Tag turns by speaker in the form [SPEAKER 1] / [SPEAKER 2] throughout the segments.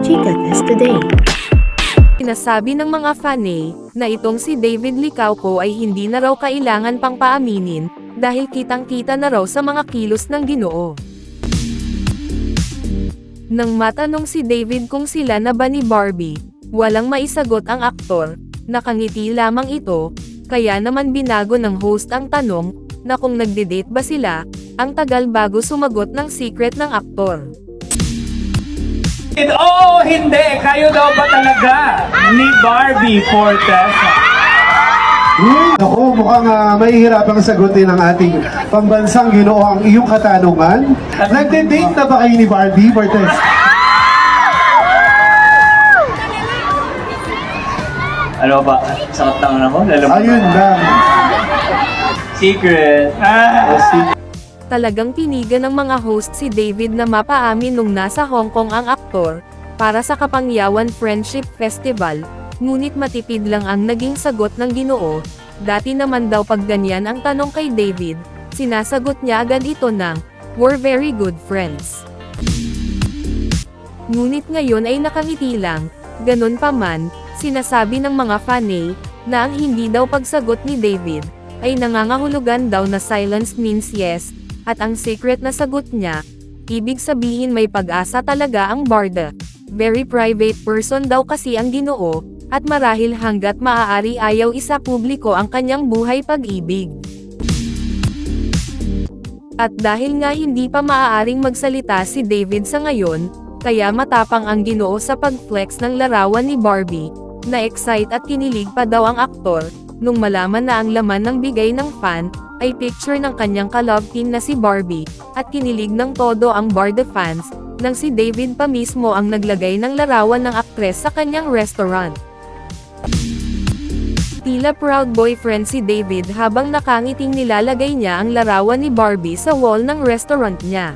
[SPEAKER 1] Chika Test Today.
[SPEAKER 2] Sinasabi ng mga fanay na itong si David Licauco ay hindi na raw kailangan pang paaminin dahil kitang-kita na raw sa mga kilos ng ginoo. Nang matanong si David kung sila na ba ni Barbie, walang maisagot ang aktor, nakangiti lamang ito, kaya naman binago ng host ang tanong, na kung nagde-date ba sila, ang tagal bago sumagot ng secret ng aktor.
[SPEAKER 3] Oo, hindi. Kayo daw ba talaga ni Barbie Fortes?
[SPEAKER 4] Hmm, ako, mukhang uh, mahihirapang sagutin ang ating pambansang ginoo ang iyong katanungan. Nagde-date na ba kayo ni Barbie Cortez?
[SPEAKER 3] Ano ba? Sakot ng ano ko? Lalo
[SPEAKER 4] Ayun lang.
[SPEAKER 3] Secret. Ah.
[SPEAKER 2] Talagang pinigan ng mga host si David na mapaamin nung nasa Hong Kong ang aktor, para sa Kapangyawan Friendship Festival, ngunit matipid lang ang naging sagot ng ginoo, dati naman daw pag ganyan ang tanong kay David, sinasagot niya agad ito ng, we're very good friends. Ngunit ngayon ay nakangiti lang, ganun pa man, sinasabi ng mga fanay, na ang hindi daw pagsagot ni David, ay nangangahulugan daw na silence means yes, at ang secret na sagot niya, ibig sabihin may pag-asa talaga ang barda. Very private person daw kasi ang ginoo, at marahil hanggat maaari ayaw isa publiko ang kanyang buhay pag-ibig. At dahil nga hindi pa maaaring magsalita si David sa ngayon, kaya matapang ang ginoo sa pag-flex ng larawan ni Barbie, na-excite at kinilig pa daw ang aktor, nung malaman na ang laman ng bigay ng fan, ay picture ng kanyang ka-love team na si Barbie, at kinilig ng todo ang Barda fans, nang si David pa mismo ang naglagay ng larawan ng aktres sa kanyang restaurant. Tila proud boyfriend si David habang nakangiting nilalagay niya ang larawan ni Barbie sa wall ng restaurant niya.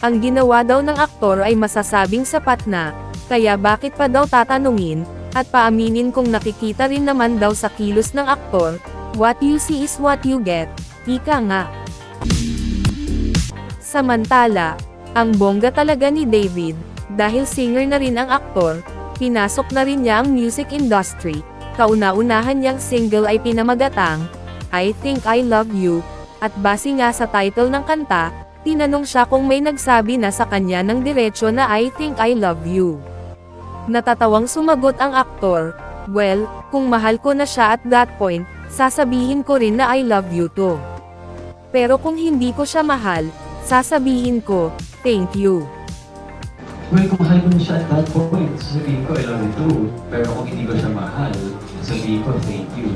[SPEAKER 2] Ang ginawa daw ng aktor ay masasabing sapat na, kaya bakit pa daw tatanungin, at paaminin kung nakikita rin naman daw sa kilos ng aktor, what you see is what you get, ika nga. Samantala, ang bongga talaga ni David, dahil singer na rin ang aktor, pinasok na rin niya ang music industry, kauna-unahan niyang single ay pinamagatang, I Think I Love You, at base nga sa title ng kanta, tinanong siya kung may nagsabi na sa kanya ng diretsyo na I Think I Love You. Natatawang sumagot ang aktor, well, kung mahal ko na siya at that point, sasabihin ko rin na I love you too. Pero kung hindi ko siya mahal, sasabihin ko, thank you.
[SPEAKER 5] Well, kung mahal ko na siya at that point, sasabihin ko, I love you too. Pero kung hindi ko siya mahal, sasabihin ko, thank you.